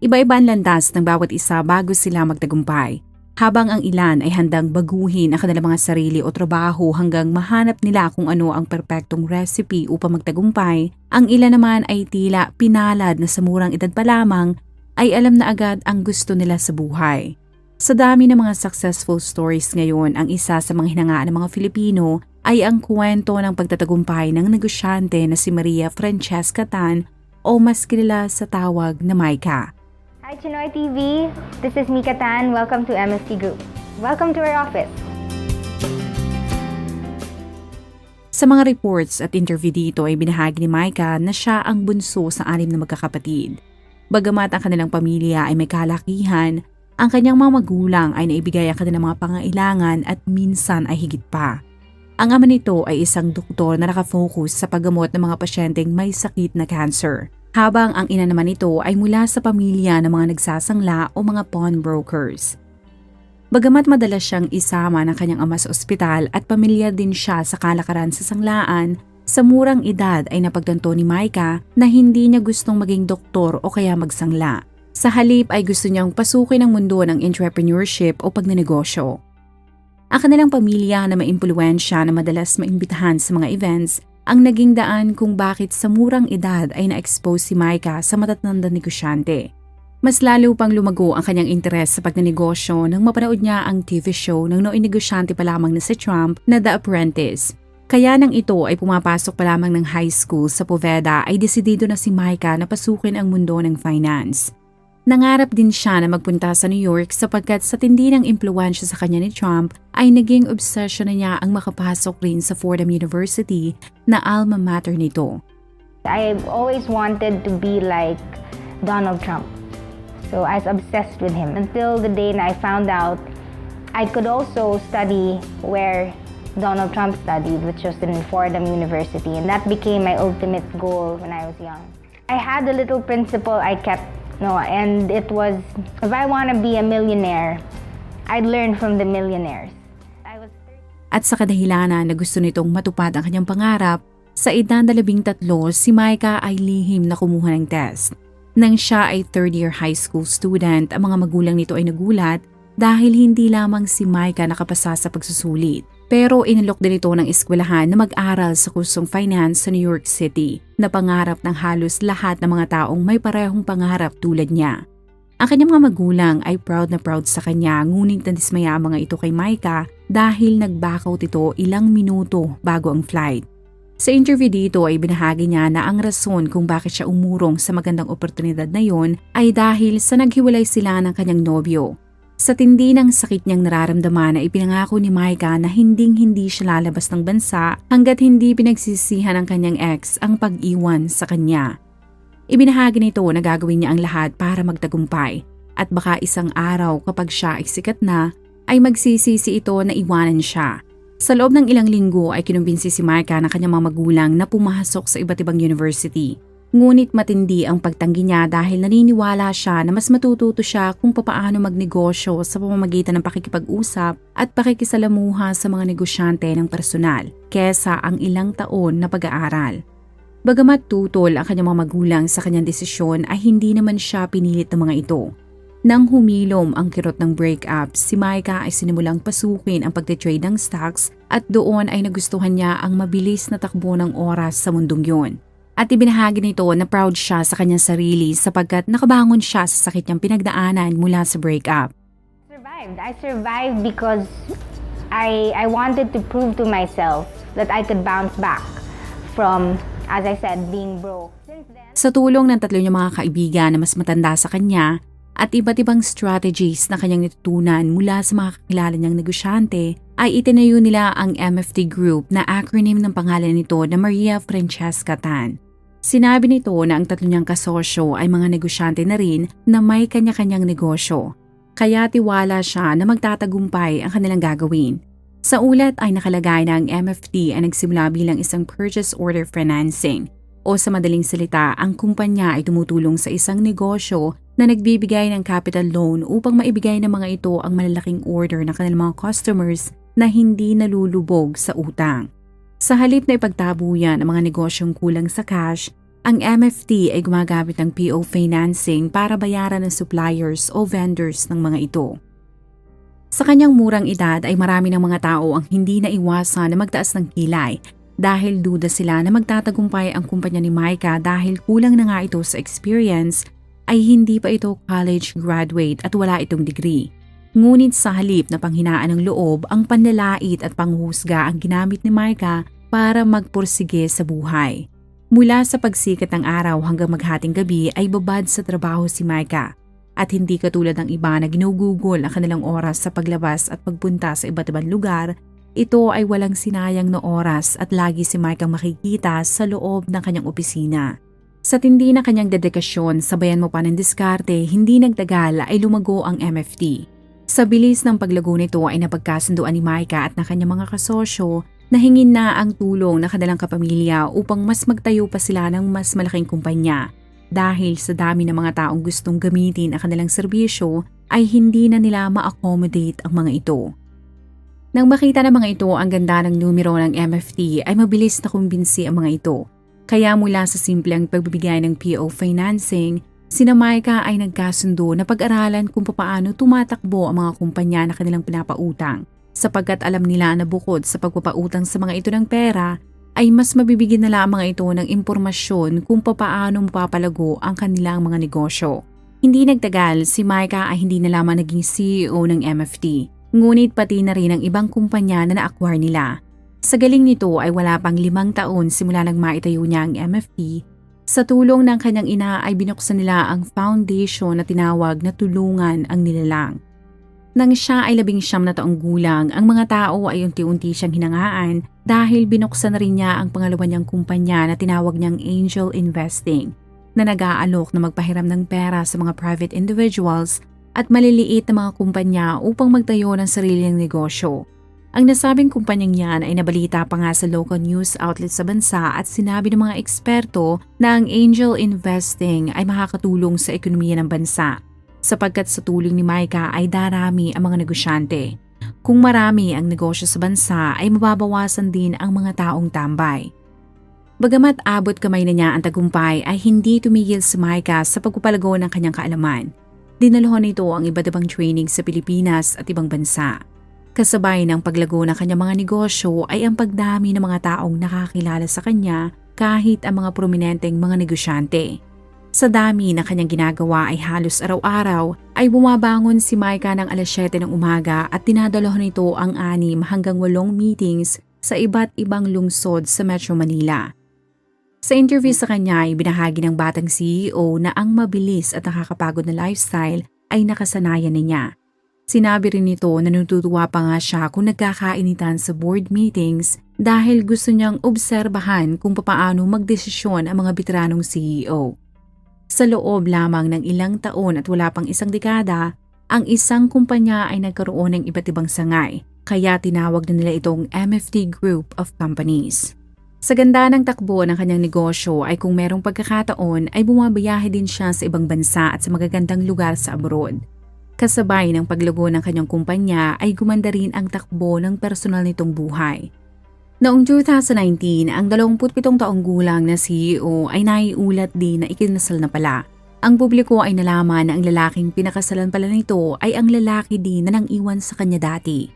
Iba-iba ang landas ng bawat isa bago sila magtagumpay. Habang ang ilan ay handang baguhin ang kanilang mga sarili o trabaho hanggang mahanap nila kung ano ang perpektong recipe upang magtagumpay, ang ilan naman ay tila pinalad na sa murang edad pa lamang ay alam na agad ang gusto nila sa buhay. Sa dami ng mga successful stories ngayon, ang isa sa mga hinangaan ng mga Filipino ay ang kwento ng pagtatagumpay ng negosyante na si Maria Francesca Tan o mas kilala sa tawag na Maika. Hi, Chinoy TV. This is Mika Tan. Welcome to MST Group. Welcome to our office. Sa mga reports at interview dito ay binahagi ni Micah na siya ang bunso sa anim na magkakapatid. Bagamat ang kanilang pamilya ay may kalakihan, ang kanyang mga magulang ay naibigay ang kanilang mga pangailangan at minsan ay higit pa. Ang ama nito ay isang doktor na nakafocus sa paggamot ng mga pasyenteng may sakit na cancer habang ang ina naman nito ay mula sa pamilya ng mga nagsasangla o mga pawnbrokers. Bagamat madalas siyang isama ng kanyang ama sa ospital at pamilyar din siya sa kalakaran sa sanglaan, sa murang edad ay napagtanto ni Micah na hindi niya gustong maging doktor o kaya magsangla. Sa halip ay gusto niyang pasukin ang mundo ng entrepreneurship o pagnenegosyo. Ang kanilang pamilya na maimpluwensya na madalas maimbitahan sa mga events ang naging daan kung bakit sa murang edad ay na-expose si Micah sa matatandang negosyante. Mas lalo pang lumago ang kanyang interes sa pagnenegosyo nang mapanood niya ang TV show ng noong negosyante pa lamang na si Trump na The Apprentice. Kaya nang ito ay pumapasok pa lamang ng high school sa Poveda ay desidido na si Micah na pasukin ang mundo ng finance. Nangarap din siya na magpunta sa New York sapagkat sa tindi ng impluensya sa kanya ni Trump ay naging obsession na niya ang makapasok rin sa Fordham University na alma mater nito. I've always wanted to be like Donald Trump. So I was obsessed with him until the day na I found out I could also study where Donald Trump studied, which was in Fordham University. And that became my ultimate goal when I was young. I had a little principle I kept No, and it was if I want to be a millionaire, I'd learn from the millionaires. At sa kadahilanan na gusto nitong matupad ang kanyang pangarap, sa edad na labing tatlo, si Micah ay lihim na kumuha ng test. Nang siya ay third year high school student, ang mga magulang nito ay nagulat dahil hindi lamang si Micah nakapasa sa pagsusulit. Pero inalok din ito ng eskwelahan na mag-aral sa kursong finance sa New York City na pangarap ng halos lahat ng mga taong may parehong pangarap tulad niya. Ang kanyang mga magulang ay proud na proud sa kanya ngunit nadismaya ang mga ito kay Micah dahil nagbackout ito ilang minuto bago ang flight. Sa interview dito ay binahagi niya na ang rason kung bakit siya umurong sa magandang oportunidad na yon ay dahil sa naghiwalay sila ng kanyang nobyo sa tindi ng sakit niyang nararamdaman na ipinangako ni Micah na hinding-hindi siya lalabas ng bansa hanggat hindi pinagsisihan ng kanyang ex ang pag-iwan sa kanya. Ibinahagi nito na gagawin niya ang lahat para magtagumpay at baka isang araw kapag siya ay sikat na ay magsisisi ito na iwanan siya. Sa loob ng ilang linggo ay kinumbinsi si Micah ng kanyang mga magulang na pumasok sa iba't ibang university Ngunit matindi ang pagtanggi niya dahil naniniwala siya na mas matututo siya kung papaano magnegosyo sa pamamagitan ng pakikipag-usap at pakikisalamuha sa mga negosyante ng personal kesa ang ilang taon na pag-aaral. Bagamat tutol ang kanyang mga magulang sa kanyang desisyon ay hindi naman siya pinilit ng mga ito. Nang humilom ang kirot ng breakup, si Micah ay sinimulang pasukin ang pagtitrade ng stocks at doon ay nagustuhan niya ang mabilis na takbo ng oras sa mundong yun. At ibinahagi nito na proud siya sa kanyang sarili sapagkat nakabangon siya sa sakit niyang pinagdaanan mula sa breakup. survived. I survived because I I wanted to prove to myself that I could bounce back from, as I said, being broke. Then, Sa tulong ng tatlo niyang mga kaibigan na mas matanda sa kanya at iba't ibang strategies na kanyang natutunan mula sa mga kakilala niyang negosyante, ay itinayo nila ang MFT Group na acronym ng pangalan nito na Maria Francesca Tan. Sinabi nito na ang tatlo niyang kasosyo ay mga negosyante na rin na may kanya-kanyang negosyo. Kaya tiwala siya na magtatagumpay ang kanilang gagawin. Sa ulat ay nakalagay na ang MFT ay nagsimula bilang isang purchase order financing o sa madaling salita, ang kumpanya ay tumutulong sa isang negosyo na nagbibigay ng capital loan upang maibigay ng mga ito ang malalaking order ng kanilang mga customers na hindi nalulubog sa utang. Sa halip na ipagtabo yan ang mga negosyong kulang sa cash, ang MFT ay gumagamit ng PO financing para bayaran ng suppliers o vendors ng mga ito. Sa kanyang murang edad ay marami ng mga tao ang hindi naiwasan na magtaas ng kilay dahil duda sila na magtatagumpay ang kumpanya ni Micah dahil kulang na nga ito sa experience ay hindi pa ito college graduate at wala itong degree. Ngunit sa halip na panghinaan ng loob, ang panlalait at panghusga ang ginamit ni Micah para magpursige sa buhay. Mula sa pagsikat ng araw hanggang maghating gabi ay babad sa trabaho si Micah at hindi katulad ng iba na ginugugol ang kanilang oras sa paglabas at pagpunta sa iba't ibang lugar ito ay walang sinayang na oras at lagi si Mike ang makikita sa loob ng kanyang opisina. Sa tindi na kanyang dedikasyon, sabayan mo pa ng diskarte, hindi nagtagal ay lumago ang MFT. Sa bilis ng paglago nito ay napagkasunduan ni Micah at ng kanyang mga kasosyo na hingin na ang tulong ng kanilang kapamilya upang mas magtayo pa sila ng mas malaking kumpanya. Dahil sa dami ng mga taong gustong gamitin ang kanilang serbisyo ay hindi na nila ma-accommodate ang mga ito. Nang makita ng mga ito ang ganda ng numero ng MFT ay mabilis na kumbinsi ang mga ito. Kaya mula sa simpleng pagbibigay ng PO financing, sina Micah ay nagkasundo na pag-aralan kung paano tumatakbo ang mga kumpanya na kanilang pinapautang. Sapagkat alam nila na bukod sa pagpapautang sa mga ito ng pera, ay mas mabibigyan nila ang mga ito ng impormasyon kung papaano mapapalago ang kanilang mga negosyo. Hindi nagtagal, si Micah ay hindi na lamang naging CEO ng MFT ngunit pati na rin ang ibang kumpanya na na-acquire nila. Sa galing nito ay wala pang limang taon simula nang maitayo niya ang MFP, sa tulong ng kanyang ina ay binuksan nila ang foundation na tinawag na Tulungan ang Nilalang. Nang siya ay labing siyam na taong gulang, ang mga tao ay unti-unti siyang hinangaan dahil binuksan na rin niya ang pangalawa niyang kumpanya na tinawag niyang Angel Investing na nag-aalok na magpahiram ng pera sa mga private individuals at maliliit na mga kumpanya upang magtayo ng sariling negosyo. Ang nasabing kumpanyang yan ay nabalita pa nga sa local news outlet sa bansa at sinabi ng mga eksperto na ang angel investing ay makakatulong sa ekonomiya ng bansa sapagkat sa tulong ni Micah ay darami ang mga negosyante. Kung marami ang negosyo sa bansa ay mababawasan din ang mga taong tambay. Bagamat abot kamay na niya ang tagumpay ay hindi tumigil si Micah sa pagpapalago ng kanyang kaalaman. Dinaluhan nito ang iba't ibang training sa Pilipinas at ibang bansa. Kasabay ng paglago ng kanyang mga negosyo ay ang pagdami ng mga taong nakakilala sa kanya kahit ang mga prominenteng mga negosyante. Sa dami ng kanyang ginagawa ay halos araw-araw ay bumabangon si Micah ng alas 7 ng umaga at dinadalahan nito ang anim hanggang walong meetings sa iba't ibang lungsod sa Metro Manila. Sa interview sa kanya ay binahagi ng batang CEO na ang mabilis at nakakapagod na lifestyle ay nakasanayan na niya. Sinabi rin nito na natutuwa pa nga siya kung nagkakainitan sa board meetings dahil gusto niyang obserbahan kung papaano magdesisyon ang mga veteranong CEO. Sa loob lamang ng ilang taon at wala pang isang dekada, ang isang kumpanya ay nagkaroon ng iba't ibang sangay, kaya tinawag na nila itong MFT Group of Companies. Sa ganda ng takbo ng kanyang negosyo ay kung merong pagkakataon ay bumabiyahe din siya sa ibang bansa at sa magagandang lugar sa abroad. Kasabay ng paglago ng kanyang kumpanya ay gumanda rin ang takbo ng personal nitong buhay. Noong 2019, ang 27 taong gulang na CEO ay naiulat din na ikinasal na pala. Ang publiko ay nalaman na ang lalaking pinakasalan pala nito ay ang lalaki din na nang iwan sa kanya dati.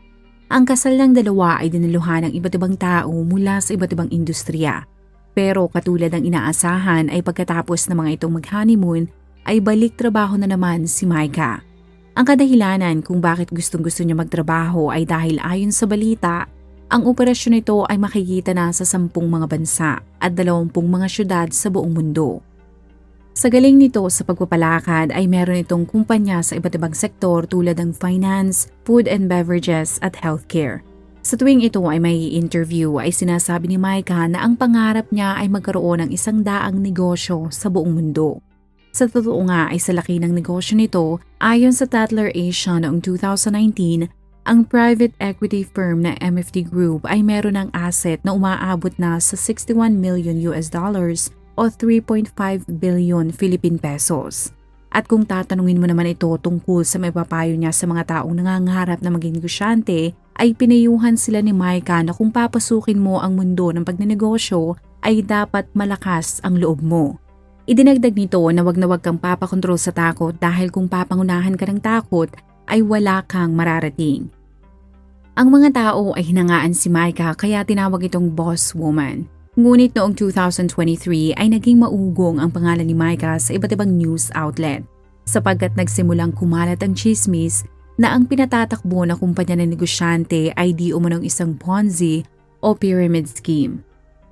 Ang kasal ng dalawa ay dinaluhan ng iba't ibang tao mula sa iba't ibang industriya. Pero katulad ng inaasahan ay pagkatapos ng mga itong mag-honeymoon ay balik trabaho na naman si Micah. Ang kadahilanan kung bakit gustong gusto niya magtrabaho ay dahil ayon sa balita, ang operasyon nito ay makikita na sa sampung mga bansa at dalawampung mga syudad sa buong mundo. Sa galing nito sa pagpapalakad ay meron itong kumpanya sa iba't ibang sektor tulad ng finance, food and beverages at healthcare. Sa tuwing ito ay may interview ay sinasabi ni Micah na ang pangarap niya ay magkaroon ng isang daang negosyo sa buong mundo. Sa totoo nga ay sa laki ng negosyo nito, ayon sa Tatler Asia noong 2019, ang private equity firm na MFT Group ay meron ng asset na umaabot na sa 61 million US dollars o 3.5 billion Philippine pesos. At kung tatanungin mo naman ito tungkol sa may papayo niya sa mga taong nangangarap na maging negosyante, ay pinayuhan sila ni Micah na kung papasukin mo ang mundo ng pagnenegosyo ay dapat malakas ang loob mo. Idinagdag nito na wag na wag kang papakontrol sa takot dahil kung papangunahan ka ng takot ay wala kang mararating. Ang mga tao ay hinangaan si Micah kaya tinawag itong boss woman. Ngunit noong 2023 ay naging maugong ang pangalan ni Micah sa iba't ibang news outlet sapagkat nagsimulang kumalat ang chismis na ang pinatatakbo na kumpanya ng negosyante ay di umunong isang Ponzi o pyramid scheme.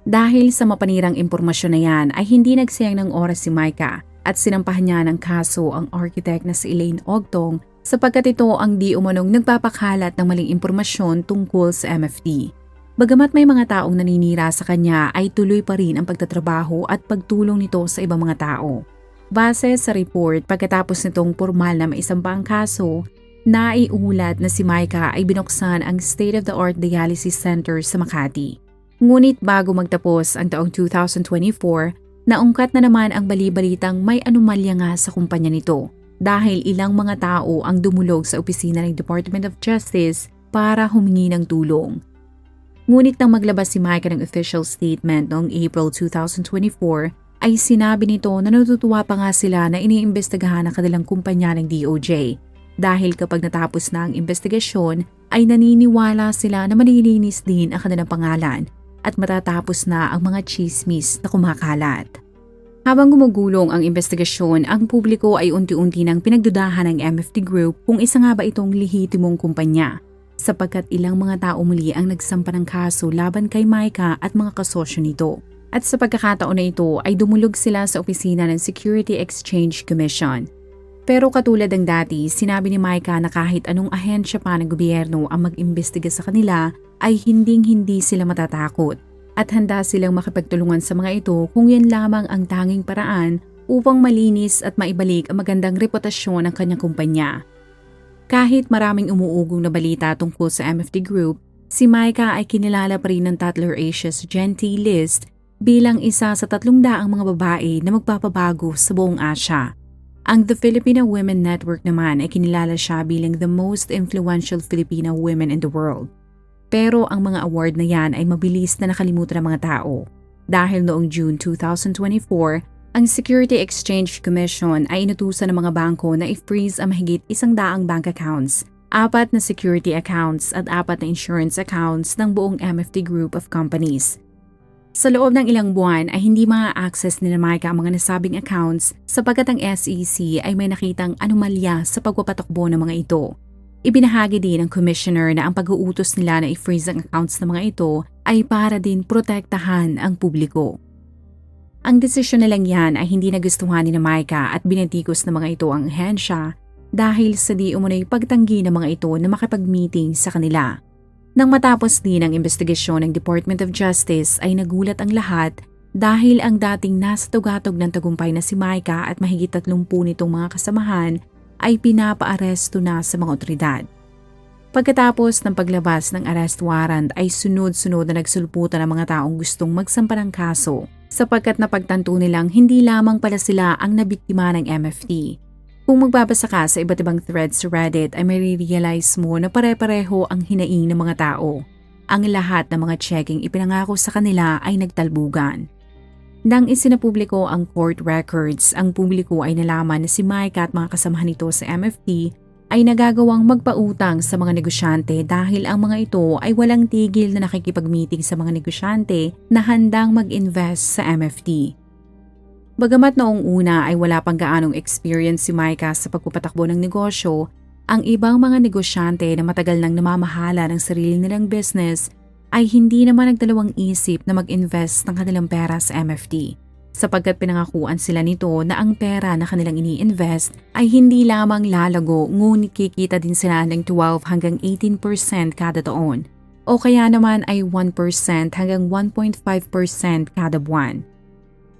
Dahil sa mapanirang impormasyon na yan ay hindi nagsayang ng oras si Micah at sinampahan niya ng kaso ang architect na si Elaine Ogtong sapagkat ito ang di umanong nagpapakalat ng maling impormasyon tungkol sa MFT. Bagamat may mga taong naninira sa kanya ay tuloy pa rin ang pagtatrabaho at pagtulong nito sa ibang mga tao. Base sa report, pagkatapos nitong formal na maisampa ang kaso, naiulat na si Micah ay binuksan ang state-of-the-art dialysis center sa Makati. Ngunit bago magtapos ang taong 2024, naungkat na naman ang balibalitang may anomalya nga sa kumpanya nito dahil ilang mga tao ang dumulog sa opisina ng Department of Justice para humingi ng tulong. Ngunit nang maglabas si Micah ng official statement noong April 2024, ay sinabi nito na natutuwa pa nga sila na iniimbestigahan ang kanilang kumpanya ng DOJ dahil kapag natapos na ang investigasyon ay naniniwala sila na malilinis din ang kanilang pangalan at matatapos na ang mga chismis na kumakalat. Habang gumugulong ang investigasyon, ang publiko ay unti-unti nang pinagdudahan ng MFT Group kung isa nga ba itong lehitimong kumpanya sapagkat ilang mga tao muli ang nagsampa ng kaso laban kay Micah at mga kasosyo nito. At sa pagkakataon na ito ay dumulog sila sa opisina ng Security Exchange Commission. Pero katulad ng dati, sinabi ni Micah na kahit anong ahensya pa ng gobyerno ang mag-imbestiga sa kanila ay hinding-hindi sila matatakot at handa silang makipagtulungan sa mga ito kung yan lamang ang tanging paraan upang malinis at maibalik ang magandang reputasyon ng kanyang kumpanya. Kahit maraming umuugong na balita tungkol sa MFT Group, si Micah ay kinilala pa rin ng Tatler Asia's Gentee list bilang isa sa tatlong daang mga babae na magpapabago sa buong Asya. Ang The Filipino Women Network naman ay kinilala siya bilang the most influential Filipino women in the world. Pero ang mga award na yan ay mabilis na nakalimutan ng mga tao. Dahil noong June 2024, ang Security Exchange Commission ay inutusan ng mga bangko na i-freeze ang mahigit isang daang bank accounts, apat na security accounts at apat na insurance accounts ng buong MFT group of companies. Sa loob ng ilang buwan ay hindi ma-access ni Micah ang mga nasabing accounts sapagkat ang SEC ay may nakitang anomalya sa pagpapatakbo ng mga ito. Ibinahagi din ng commissioner na ang pag-uutos nila na i-freeze ang accounts ng mga ito ay para din protektahan ang publiko. Ang desisyon nilang yan ay hindi nagustuhan ni Micah at binatikos ng mga ito ang hensya dahil sa di umunay pagtanggi ng mga ito na makipag-meeting sa kanila. Nang matapos din ang investigasyon ng Department of Justice ay nagulat ang lahat dahil ang dating nasa tugatog ng tagumpay na si Micah at mahigit 30 nitong mga kasamahan ay pinapaaresto na sa mga otoridad. Pagkatapos ng paglabas ng arrest warrant ay sunod-sunod na nagsulputan ng mga taong gustong magsampa ng kaso sapagkat napagtanto nilang hindi lamang pala sila ang nabiktima ng MFT kung magbabasa ka sa iba't ibang threads sa Reddit ay may realize mo na pare-pareho ang hinaing ng mga tao. Ang lahat ng mga checking ipinangako sa kanila ay nagtalbugan. Nang isinapubliko ang court records, ang publiko ay nalaman na si Mike at mga kasamahan nito sa MFT ay nagagawang magpautang sa mga negosyante dahil ang mga ito ay walang tigil na nakikipag-meeting sa mga negosyante na handang mag-invest sa MFT. Bagamat noong una ay wala pang gaanong experience si Micah sa pagpapatakbo ng negosyo, ang ibang mga negosyante na matagal nang namamahala ng sarili nilang business ay hindi naman nagdalawang isip na mag-invest ng kanilang pera sa MFT sapagkat pinangakuan sila nito na ang pera na kanilang ini-invest ay hindi lamang lalago ngunit kikita din sila ng 12 hanggang 18% kada taon. o kaya naman ay 1% hanggang 1.5% kada buwan.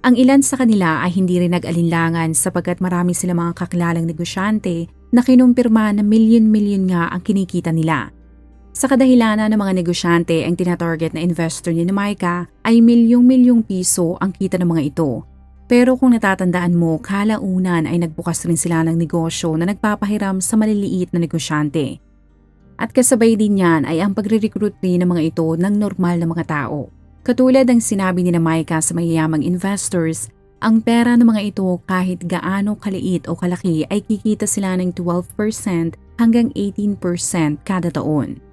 Ang ilan sa kanila ay hindi rin nag-alinlangan sapagkat marami sila mga kakilalang negosyante na kinumpirma na milyon-milyon nga ang kinikita nila. Sa kadahilanan ng mga negosyante ang tinatarget na investor ni Micah ay milyong-milyong piso ang kita ng mga ito. Pero kung natatandaan mo, kalaunan ay nagbukas rin sila ng negosyo na nagpapahiram sa maliliit na negosyante. At kasabay din yan ay ang pagre-recruit rin ng mga ito ng normal na mga tao. Katulad ng sinabi ni na Micah sa mayayamang investors, ang pera ng mga ito kahit gaano kaliit o kalaki ay kikita sila ng 12% hanggang 18% kada taon.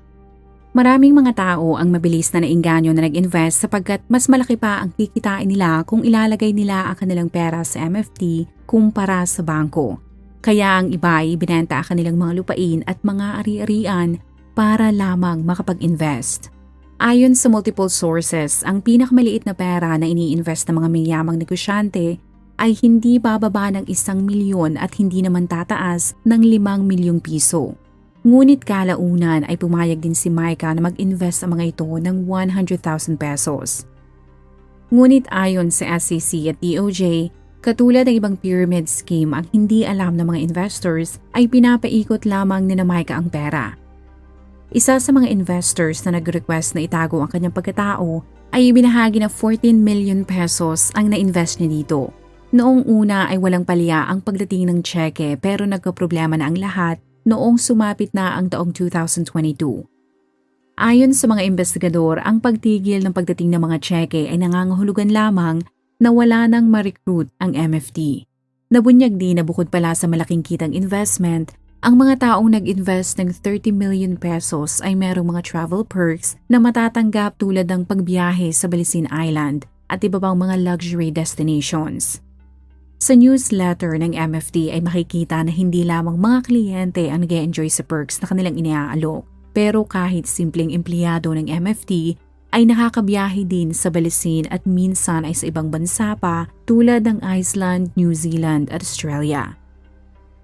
Maraming mga tao ang mabilis na nainganyo na nag-invest sapagkat mas malaki pa ang kikitain nila kung ilalagay nila ang kanilang pera sa MFT kumpara sa bangko. Kaya ang iba ay binenta ang kanilang mga lupain at mga ari-arian para lamang makapag-invest. Ayon sa multiple sources, ang pinakamaliit na pera na ini-invest ng mga mayamang negosyante ay hindi bababa ng isang milyon at hindi naman tataas ng limang milyong piso. Ngunit kalaunan ay pumayag din si Micah na mag-invest ang mga ito ng 100,000 pesos. Ngunit ayon sa SEC at DOJ, katulad ng ibang pyramid scheme ang hindi alam ng mga investors ay pinapaikot lamang ni na Micah ang pera. Isa sa mga investors na nag-request na itago ang kanyang pagkatao ay ibinahagi na 14 million pesos ang na-invest niya dito. Noong una ay walang palya ang pagdating ng tseke pero nagkaproblema na ang lahat noong sumapit na ang taong 2022. Ayon sa mga investigador, ang pagtigil ng pagdating ng mga tseke ay nangangahulugan lamang na wala nang ma-recruit ang MFT. Nabunyag din na bukod pala sa malaking kitang investment, ang mga taong nag-invest ng 30 million pesos ay merong mga travel perks na matatanggap tulad ng pagbiyahe sa Balisin Island at iba pang mga luxury destinations. Sa newsletter ng MFT ay makikita na hindi lamang mga kliyente ang nag enjoy sa perks na kanilang iniaalok. Pero kahit simpleng empleyado ng MFT ay nakakabiyahe din sa Balisin at minsan ay sa ibang bansa pa tulad ng Iceland, New Zealand at Australia.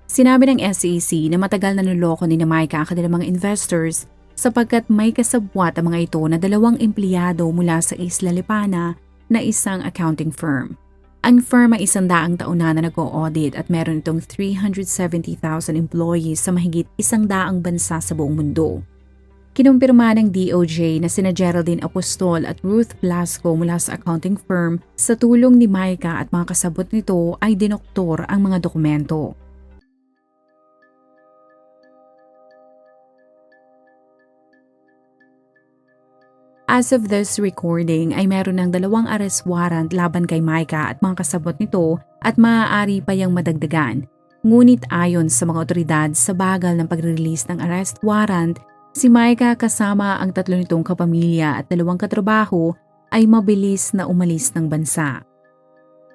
Sinabi ng SEC na matagal na nuloko ni na Micah ang kanilang mga investors sapagkat may kasabwat ang mga ito na dalawang empleyado mula sa Isla Lipana na isang accounting firm. Ang firm ay isandaang taon na na nag-audit at meron itong 370,000 employees sa mahigit isang daang bansa sa buong mundo. Kinumpirma ng DOJ na sina Geraldine Apostol at Ruth Blasco mula sa accounting firm sa tulong ni Micah at mga kasabot nito ay dinoktor ang mga dokumento. As of this recording ay meron ng dalawang arrest warrant laban kay Micah at mga kasabot nito at maaari pa yang madagdagan. Ngunit ayon sa mga otoridad sa bagal ng pag-release ng arrest warrant, si Micah kasama ang tatlo nitong kapamilya at dalawang katrabaho ay mabilis na umalis ng bansa.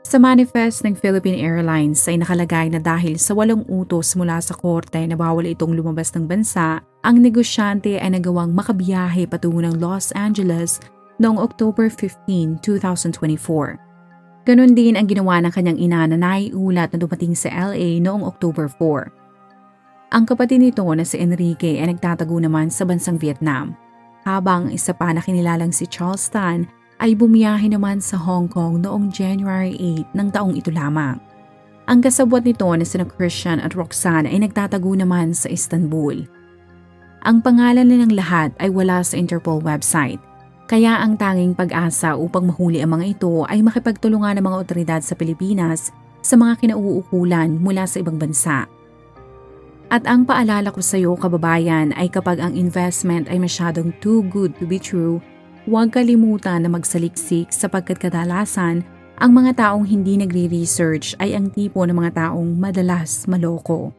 Sa manifest ng Philippine Airlines ay nakalagay na dahil sa walong utos mula sa korte na bawal itong lumabas ng bansa, ang negosyante ay nagawang makabiyahe patungo ng Los Angeles noong October 15, 2024. Ganon din ang ginawa ng kanyang ina na naiulat na dumating sa LA noong October 4. Ang kapatid nito na si Enrique ay nagtatago naman sa bansang Vietnam, habang isa pa na kinilalang si Charles Tan ay bumiyahe naman sa Hong Kong noong January 8 ng taong ito lamang. Ang kasabwat nito na sina Christian at Roxanne ay nagtatago naman sa Istanbul. Ang pangalan nilang lahat ay wala sa Interpol website, kaya ang tanging pag-asa upang mahuli ang mga ito ay makipagtulungan ng mga otoridad sa Pilipinas sa mga kinauukulan mula sa ibang bansa. At ang paalala ko sa iyo kababayan ay kapag ang investment ay masyadong too good to be true, Huwag kalimutan na magsaliksik sapagkat kadalasan ang mga taong hindi nagre-research ay ang tipo ng mga taong madalas maloko.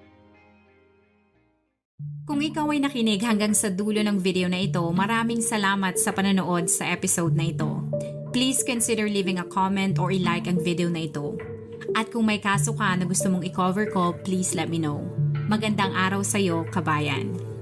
Kung ikaw ay nakinig hanggang sa dulo ng video na ito, maraming salamat sa panonood sa episode na ito. Please consider leaving a comment or i-like ang video na ito. At kung may kaso ka na gusto mong i-cover ko, please let me know. Magandang araw sa iyo, kabayan.